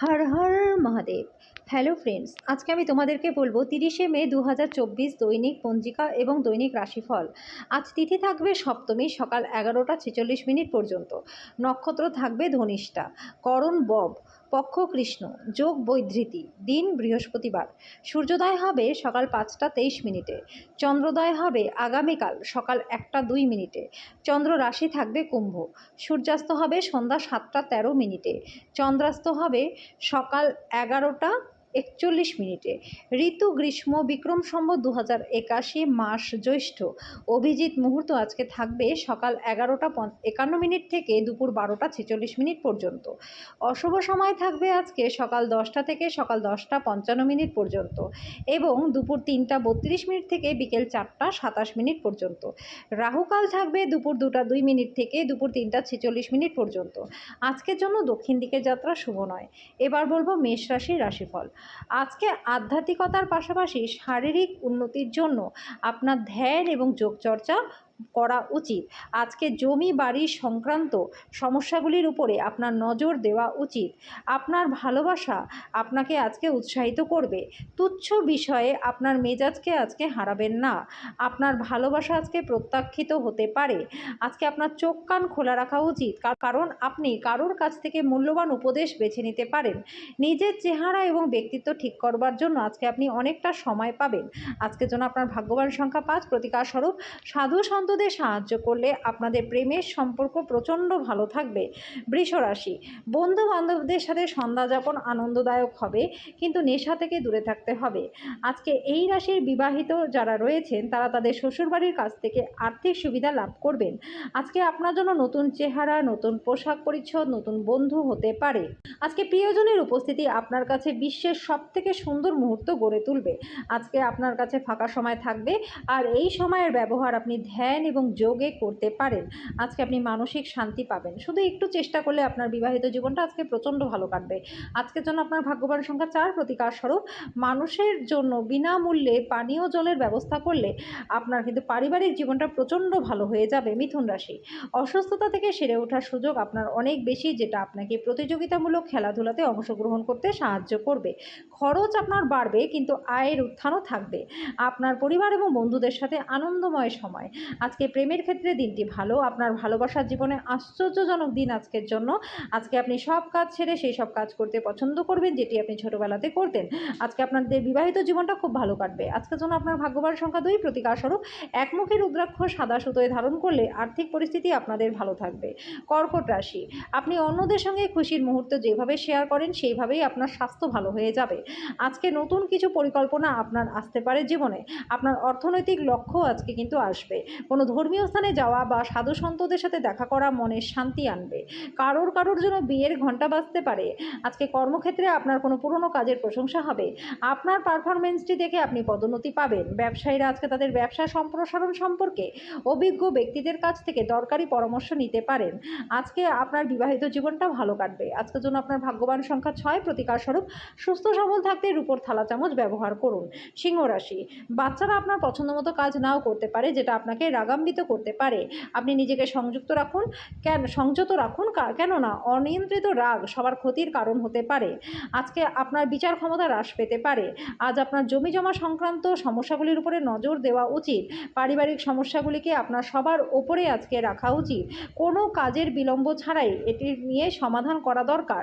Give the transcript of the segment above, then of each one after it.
হর Har Mahadev. Hello friends আজকে আমি তোমাদেরকে বলব তিরিশে মে দু হাজার চব্বিশ দৈনিক পঞ্জিকা এবং দৈনিক রাশিফল। আজ তিথি থাকবে সপ্তমী, সকাল এগারোটা ছেচল্লিশ মিনিট পর্যন্ত। নক্ষত্র থাকবে ধনিষ্ঠা। করণ বব পক্ষ কৃষ্ণ, যোগ বৈধৃতি, দিন বৃহস্পতিবার। সূর্যোদয় হবে সকাল পাঁচটা তেইশ মিনিটে। চন্দ্রোদয় হবে আগামীকাল সকাল একটা দুই মিনিটে। চন্দ্র রাশি থাকবে কুম্ভ। সূর্যাস্ত হবে সন্ধ্যা সাতটা তেরো মিনিটে। চন্দ্রাস্ত হবে সকাল এগারোটা একচল্লিশ মিনিটে। ঋতু, গ্রীষ্ম, বিক্রম সম্বত দু হাজার একাশি মাস জ্যৈষ্ঠ। অভিজিৎ মুহূর্ত আজকে থাকবে সকাল এগারোটা একান্ন মিনিট থেকে দুপুর বারোটা ছেচল্লিশ মিনিট পর্যন্ত। অশুভ সময় থাকবে আজকে সকাল দশটা থেকে সকাল দশটা পঞ্চান্ন মিনিট পর্যন্ত এবং দুপুর তিনটা বত্রিশ মিনিট থেকে বিকেল চারটা সাতাশ মিনিট পর্যন্ত। রাহুকাল থাকবে দুপুর দুটা দুই মিনিট থেকে দুপুর তিনটা ছেচল্লিশ মিনিট পর্যন্ত। আজকের জন্য দক্ষিণ দিকের যাত্রা শুভ নয়। এবার বলব মেষ রাশির রাশিফল। আজকে আধ্যাত্মিকতার পাশাপাশি শারীরিক উন্নতির জন্য আপনার ধ্যান এবং যোগচর্চা করা উচিত। আজকে জমি বাড়ি সংক্রান্ত সমস্যাগুলির উপরে আপনার নজর দেওয়া উচিত। আপনার ভালোবাসা আপনাকে আজকে উৎসাহিত করবে। তুচ্ছ বিষয়ে আপনার মেজাজকে আজকে হারাবেন না। আপনার ভালোবাসা আজকে প্রত্যাখ্যিত হতে পারে। আজকে আপনার চোখ কান খোলা রাখা উচিত। কারণ আপনি কারোর কাছ থেকে মূল্যবান উপদেশ বেছে নিতে পারেন। নিজের চেহারা এবং ব্যক্তিত্ব ঠিক করবার জন্য আজকে আপনি অনেকটা সময় পাবেন। আজকের জন্য আপনার ভাগ্যবান সংখ্যা পাঁচ প্রতিকার স্বরূপ। সাধু সন্ত বন্ধুদের সাহায্য করলে আপনাদের প্রেমের সম্পর্ক প্রচণ্ড ভালো থাকবে। বৃষরাশি বন্ধু বান্ধবদের সাথে সন্ধ্যা যাপন আনন্দদায়ক হবে, কিন্তু নেশা থেকে দূরে থাকতে হবে। আজকে এই রাশির বিবাহিত যারা রয়েছেন, তারা তাদের শ্বশুরবাড়ির কাছ থেকে আর্থিক সুবিধা লাভ করবেন। আজকে আপনার জন্য নতুন চেহারা, নতুন পোশাক পরিচ্ছদ, নতুন বন্ধু হতে পারে। আজকে প্রিয়জনের উপস্থিতি আপনার কাছে বিশ্বের সব থেকে সুন্দর মুহূর্ত গড়ে তুলবে। আজকে আপনার কাছে ফাঁকা সময় থাকবে, আর এই সময়ের ব্যবহার আপনি ধ্যান ধ্যান এবং যোগে করতে পারেন। আজকে আপনি মানসিক শান্তি পাবেন। শুধু একটু চেষ্টা করলে আপনার বিবাহিত জীবনটা আজকে প্রচণ্ড ভালো কাটবে। আজকের জন্য আপনার ভাগ্যবান সংখ্যা চার প্রতিকার স্বরূপ। মানুষের জন্য বিনামূল্যে পানীয় জলের ব্যবস্থা করলে আপনার কিন্তু পারিবারিক জীবনটা প্রচণ্ড ভালো হয়ে যাবে মিথুন রাশি। অসুস্থতা থেকে সেরে ওঠার সুযোগ আপনার অনেক বেশি, যেটা আপনাকে প্রতিযোগিতামূলক খেলাধুলাতে অংশগ্রহণ করতে সাহায্য করবে। খরচ আপনার বাড়বে, কিন্তু আয়ের উত্থানও থাকবে। আপনার পরিবার এবং বন্ধুদের সাথে আনন্দময় সময়। আজকে প্রেমের ক্ষেত্রে দিনটি ভালো, আপনার ভালোবাসার জীবনে আশ্চর্যজনক দিন আজকের জন্য। আজকে আপনি সব কাজ ছেড়ে সেই সব কাজ করতে পছন্দ করবেন যেটি আপনি ছোটোবেলাতে করতেন। আজকে আপনাদের বিবাহিত জীবনটা খুব ভালো কাটবে। আজকের জন্য আপনার ভাগ্যবান সংখ্যা দুই প্রতিকার স্বরূপ একমুখী রুদ্রাক্ষ সাদা সুতোয় ধারণ করলে আর্থিক পরিস্থিতি আপনাদের ভালো থাকবে। কর্কট রাশি, আপনি অন্যদের সঙ্গে খুশির মুহূর্ত যেভাবে শেয়ার করেন, সেইভাবেই আপনার স্বাস্থ্য ভালো হয়ে যাবে। আজকে নতুন কিছু পরিকল্পনা আপনার আসতে পারে জীবনে। আপনার অর্থনৈতিক লক্ষ্য আজকে কিন্তু আসবে। কোনো ধর্মীয় স্থানে যাওয়া বা সাধু সন্তদের সাথে দেখা করা মনে শান্তি আনবে। কারোর কারোর জন্য বিয়ের ঘণ্টা বাজতে পারে। আজকে কর্মক্ষেত্রে আপনার কোনো পুরনো কাজের প্রশংসা হবে। আপনার পারফরমেন্সটি দেখে আপনি পদোন্নতি পাবেন। ব্যবসায়ীরা আজকে তাদের ব্যবসা সম্প্রসারণ সম্পর্কে অভিজ্ঞ ব্যক্তিদের কাছ থেকে দরকারি পরামর্শ নিতে পারেন। আজকে আপনার বিবাহিত জীবনটা ভালো কাটবে। আজকের জন্য আপনার ভাগ্যবান সংখ্যা ছয়। প্রতিকার স্বরূপ সুস্থ সবল থাকতে রূপর থালা চামচ ব্যবহার করুন। সিংহ রাশি। বাচ্চারা আপনার পছন্দ মতো কাজ নাও করতে পারে, যেটা আপনাকে রাগান্বিত করতে পারে। আপনি নিজেকে সংযুক্ত রাখুন। কেন, সংযত রাখুন কেননা অনিয়ন্ত্রিত রাগ সবার ক্ষতির কারণ হতে পারে। আজকে আপনার বিচার ক্ষমতা হ্রাস পেতে পারে। আজ আপনার জমি জমা সংক্রান্ত সমস্যাগুলির উপরে নজর দেওয়া উচিত। পারিবারিক সমস্যাগুলিকে আপনার সবার ওপরে আজকে রাখা উচিত। কোনো কাজের বিলম্ব ছাড়াই এটি নিয়ে সমাধান করা দরকার।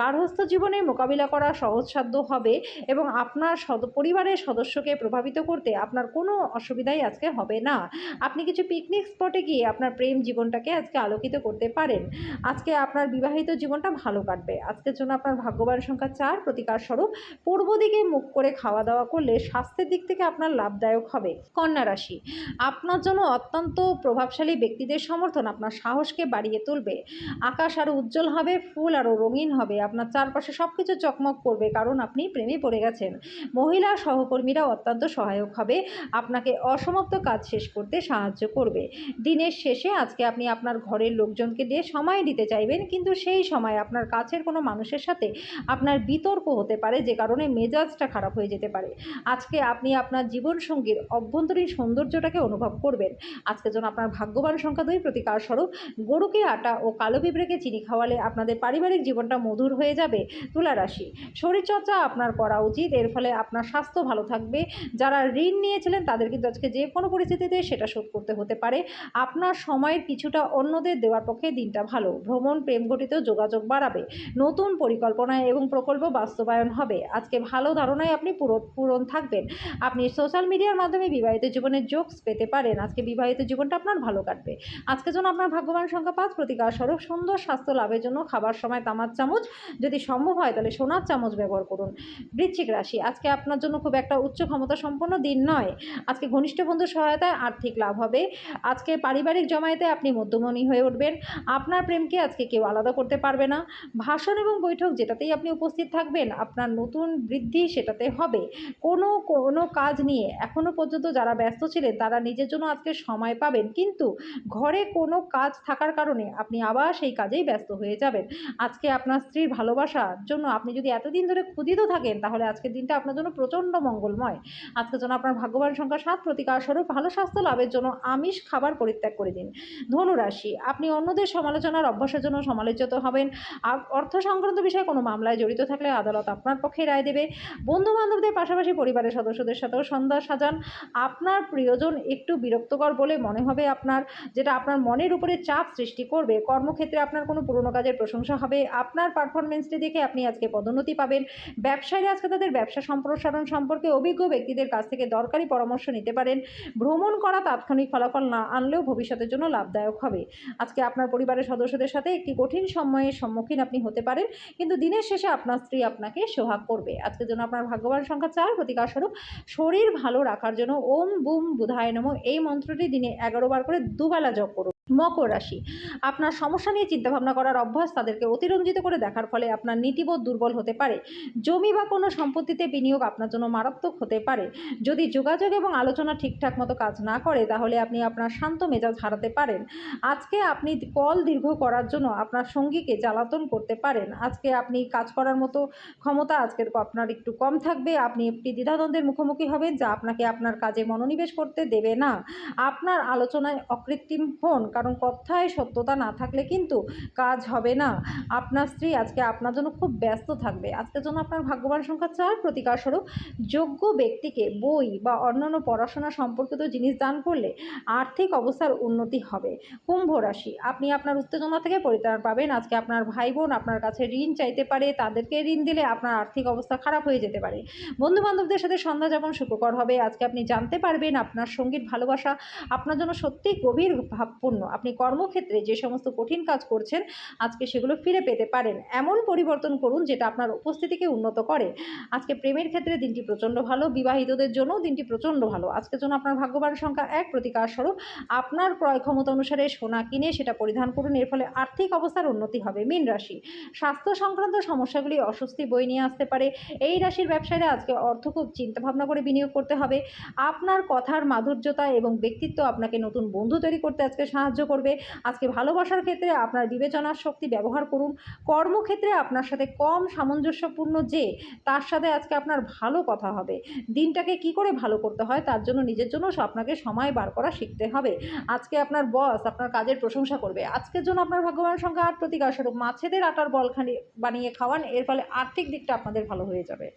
গার্হস্থ্য জীবনে মোকাবিলা করা সহজসাধ্য হবে এবং আপনার পরিবারের সদস্যকে প্রভাবিত করতে আপনার কোনো অসুবিধাই আজকে হবে না। আপনি কিছু পিকনিক স্পটে গিয়ে আপনার প্রেম জীবনটাকে আজকে আলোকিত করতে পারেন। আজকে আপনার বিবাহিত জীবনটা ভালো কাটবে। আজকের জন্য আপনার ভাগ্যবান সংখ্যা চার, প্রতিকার স্বরূপ। পূর্ব দিকে মুখ করে খাওয়া দাওয়া করলে স্বাস্থ্যের দিক থেকে আপনার লাভদায়ক হবে। কন্যা রাশি, আপনার জন্য অত্যন্ত প্রভাবশালী ব্যক্তিদের সমর্থন আপনার সাহসকে বাড়িয়ে তুলবে। আকাশ আরও উজ্জ্বল হবে, ফুল আরও রঙিন হবে। আপনার চারপাশে সব কিছু চকমক করবে কারণ আপনি প্রেমে পড়ে গেছেন। মহিলা সহকর্মীরা অত্যন্ত সহায়ক হবে। আপনাকে অসমাপ্ত কাজ শেষ করতে সাহায্য সাহায্য করবে। দিনের শেষে আজকে আপনি আপনার ঘরের লোকজনকে দিয়ে সময় দিতে চাইবেন, কিন্তু সেই সময় আপনার কাছের কোনো মানুষের সাথে আপনার বিতর্ক হতে পারে, যে কারণে মেজাজটা খারাপ হয়ে যেতে পারে। আজকে আপনি আপনার জীবনসঙ্গীর অভ্যন্তরীণ সৌন্দর্যটাকে অনুভব করবেন। আজকে যেন আপনার ভাগ্যবান সংখ্যা দুই প্রতিকার স্বরূপ গরুকে, আটা ও কালো পিঁপড়েকে চিনি খাওয়ালে আপনাদের পারিবারিক জীবনটা মধুর হয়ে যাবে। তুলা রাশি শরীরচর্চা আপনার করা উচিত, এর ফলে আপনার স্বাস্থ্য ভালো থাকবে। যারা ঋণ নিয়েছিলেন, তাদের কিন্তু আজকে যে কোনো পরিস্থিতিতে সেটা শোধ করতে হতে পারে। আপনার সময়ের কিছুটা অন্যদের দেওয়ার পক্ষে দিনটা ভালো। ভ্রমণ, প্রেম ঘটিত যোগাযোগ বাড়াবে। নতুন পরিকল্পনা এবং প্রকল্প বাস্তবায়ন হবে। আজকে ভালো ধারণায় আপনি পুরো, পূরণ থাকবেন। আপনি সোশ্যাল মিডিয়ার মাধ্যমে বিবাহিত জীবনের জোকস পেতে পারেন। আজকে বিবাহিত জীবনটা আপনার ভালো কাটবে। আজকে জন্য আপনার ভাগ্যবান সংখ্যা পাঁচ, প্রতিকার স্বরূপ, সুন্দর স্বাস্থ্য লাভের জন্য খাবার সময় তামার চামচ যদি সম্ভব হয় তাহলে সোনার চামচ ব্যবহার করুন। বৃশ্চিক রাশি, আজকে আপনার জন্য খুব একটা উচ্চ ক্ষমতা সম্পন্ন দিন নয়। আজকে ঘনিষ্ঠ বন্ধুর সহায়তায় আর্থিক লাভ আজকে পারিবারিক জমায়েতে আপনি মধ্যমণি হয়ে উঠবেন। আপনার প্রেমকে আজকে কেউ আলাদা করতে পারবে না। ভাষণ এবং বৈঠক যেটাতেই আপনি উপস্থিত থাকবেন, আপনার নতুন বৃদ্ধি সেটাতে হবে। কোনো কোনো কাজ নিয়ে এখনও পর্যন্ত যারা ব্যস্ত ছিলেন, তারা নিজের জন্য আজকে সময় পাবেন। কিন্তু ঘরে কোনো কাজ থাকার কারণে আপনি আবার সেই কাজেই ব্যস্ত হয়ে যাবেন। আজকে আপনার স্ত্রীর ভালোবাসার জন্য আপনি যদি এতদিন ধরে ক্ষুদিত থাকেন, তাহলে আজকের দিনটা আপনার জন্য প্রচণ্ড মঙ্গলময়। আজকের জন্য আপনার ভাগ্যবান সংখ্যা সাত প্রতিকার স্বরূপ, ভালো স্বাস্থ্য লাভের জন্য আমিষ খাবার পরিত্যাগ করে দিন। ধনুরাশি, আপনি অন্যদের সমালোচনার অভ্যাসের জন্য সমালোচিত হবেন। অর্থ সংক্রান্ত বিষয়ে কোনো মামলায় জড়িত থাকলে আদালত আপনার পক্ষে রায় দেবে। বন্ধু বান্ধবদের পাশাপাশি পরিবারের সদস্যদের সাথেও সন্ধ্যা সাজান। আপনার প্রিয়জন একটু বিরক্তকর বলে মনে হবে আপনার, যেটা আপনার মনের উপরে চাপ সৃষ্টি করবে। কর্মক্ষেত্রে আপনার কোনো পুরনো কাজের প্রশংসা হবে। আপনার পারফরমেন্সটি দেখে আপনি আজকে পদোন্নতি পাবেন। ব্যবসায়ীরা আজকে তাদের ব্যবসা সম্প্রসারণ সম্পর্কে অভিজ্ঞ ব্যক্তিদের কাছ থেকে দরকারি পরামর্শ নিতে পারেন। ভ্রমণ করা তাৎক্ষণিক ফলাফল না আনলেও ভবিষ্যতের জন্য লাভদায়ক হবে। আজকে আপনার পরিবারের সদস্যদের সাথে একটি কঠিন সময়ের সম্মুখীন আপনি হতে পারেন, কিন্তু দিনের শেষে আপনার স্ত্রী আপনাকে সোহাগ করবে। আজকের জন্য আপনার ভাগ্যবান সংখ্যা চার প্রতিকার স্বরূপ শরীর ভালো রাখার জন্য ওম বুম বুধায় নম। এই মন্ত্রটি দিনে এগারো বার করে দুবেলা জপ করুন। মকর রাশি। আপনার সমস্যা নিয়ে চিন্তাভাবনা করার অভ্যাস তাদেরকে অতিরঞ্জিত করে দেখার ফলে আপনার নীতিবোধ দুর্বল হতে পারে। জমি বা কোনো সম্পত্তিতে বিনিয়োগ আপনার জন্য মারাত্মক হতে পারে। যদি যোগাযোগ এবং আলোচনা ঠিকঠাক মতো কাজ না করে, তাহলে আপনি আপনার শান্ত মেজাজ হারাতে পারেন। আজকে আপনি কল দীর্ঘ করার জন্য আপনার সঙ্গীকে জ্বালাতন করতে পারেন। আজকে আপনি কাজ করার মতো ক্ষমতা আজকের আপনার একটু কম থাকবে। আপনি একটি দ্বিধাদ্বন্দ্বের মুখোমুখি হবেন যা আপনাকে আপনার কাজে মনোনিবেশ করতে দেবে না। আপনার আলোচনায় অকৃত্রিম হন। কারণ কথায় সত্যতা না থাকলে কিন্তু কাজ হবে না। আপনার স্ত্রী আজকে আপনার জন্য খুব ব্যস্ত থাকবে। আজকের জন্য আপনার ভাগ্যবান সংখ্যা চার। প্রতিকার স্বরূপ যোগ্য ব্যক্তিকে বই বা অন্যান্য পড়াশোনা সম্পর্কিত জিনিস দান করলে আর্থিক অবস্থার উন্নতি হবে। কুম্ভ রাশি, আপনি আপনার উত্তেজনা থেকে পরিত্রাণ পাবেন। আজকে আপনার ভাই বোন আপনার কাছে ঋণ চাইতে পারে, তাদেরকে ঋণ দিলে আপনার আর্থিক অবস্থা খারাপ হয়ে যেতে পারে। বন্ধু বান্ধবদের সাথে সন্ধ্যা যাপন সুখকর হবে। আজকে আপনি জানতে পারবেন আপনার সংগীত ভালোবাসা আপনার জন্য সত্যিই গভীর ভাবপূর্ণ। আপনি কর্মক্ষেত্রে যে সমস্ত কঠিন কাজ করছেন, আজকে সেগুলো ফিরে পেতে পারেন। এমন পরিবর্তন করুন যেটা আপনার উপস্থিতিকে উন্নত করে। আজকে প্রেমের ক্ষেত্রে দিনটি প্রচণ্ড ভালো, বিবাহিতদের জন্য দিনটি প্রচণ্ড ভালো। আজকের জন্য আপনার ভাগ্যবান সংখ্যা এক, প্রতিকার স্বরূপ। আপনার ক্রয় ক্ষমতা অনুসারে সোনা কিনে সেটা পরিধান করুন, এর ফলে আর্থিক অবস্থার উন্নতি হবে। মীন রাশি। স্বাস্থ্য সংক্রান্ত সমস্যাগুলি অস্বস্তি বই নিয়ে আসতে পারে। এই রাশির ব্যবসায়ীরা আজকে অর্থ খুব চিন্তাভাবনা করে বিনিয়োগ করতে হবে। আপনার কথার মাধুর্যতা এবং ব্যক্তিত্ব আপনাকে নতুন বন্ধু তৈরি করতে আজকে সাহায্য করবে। আজকে ভালোবাসার ক্ষেত্রে আপনার বিবেচনার শক্তি ব্যবহার করুন। কর্মক্ষেত্রে আপনার সাথে কম সামঞ্জস্যপূর্ণ যে, তার সাথে আজকে আপনার ভালো কথা হবে। দিনটাকে কি করে ভালো করতে হয়, তার জন্য নিজের জন্য আপনাকে সময় বার করা শিখতে হবে। আজকে আপনার বস আপনার কাজের প্রশংসা করবে। আজকের জন্য আপনার ভাগ্যবান সংখ্যা আট প্রতিকার স্বরূপ মাছেদের আটার বল বানিয়ে খাওয়ান, এর ফলে আর্থিক দিকটা আপনাদের ভালো হয়ে যাবে।